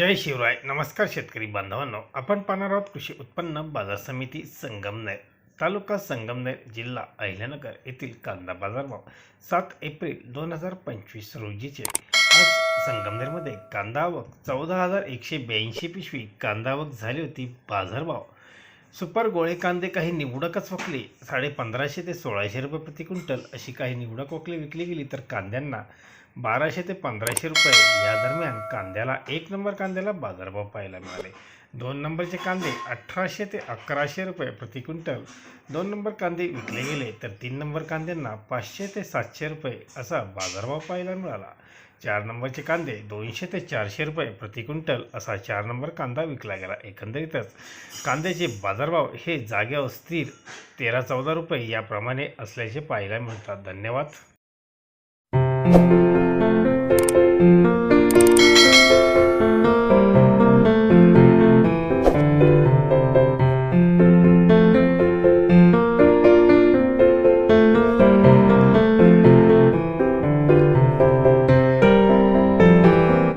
जय शिवराय. नमस्कार शेतकरी बांधवांनो. आपण पाहणार आहोत कृषी उत्पन्न बाजार समिती संगमनेर तालुका संगमनेर जिल्हा अहिल्यानगर येथील कांदा बाजारभाव सात एप्रिल दोन हजार पंचवीस रोजीचे. आज संगमनेरमध्ये कांदा आवक चौदा हजार एकशे ब्याऐंशी पिशवी कांदा आवक झाली होती बाजारभाव. सुपर गोळे कांदे काही निवडकच वकले साडे पंधराशे ते सोळाशे रुपये प्रति क्विंटल अशी काही निवडक वकले विकली गेली तर कांद्यांना बाराशे ते पंधराशे रुपये. या दरम्यान कांद्याला एक नंबर कांद्याला बाजारभाव पाहायला मिळाले. दोन नंबरचे कांदे अठराशे ते अकराशे रुपये प्रति क्विंटल. दोन नंबर कांदे विकले गेले तर तीन नंबर कांद्यांना पाचशे ते सातशे रुपये असा बाजारभाव पाहायला मिळाला. चार नंबरचे कांदे दोनशे ते चारशे रुपये प्रति क्विंटल असा चार नंबर कांदा विकला गेला एकंदरीतच. कांद्याचे बाजारभाव हे जाग्यावर स्थिर तेरा चौदा रुपये याप्रमाणे असल्याचे पाहायला मिळतात. धन्यवाद. Thank you.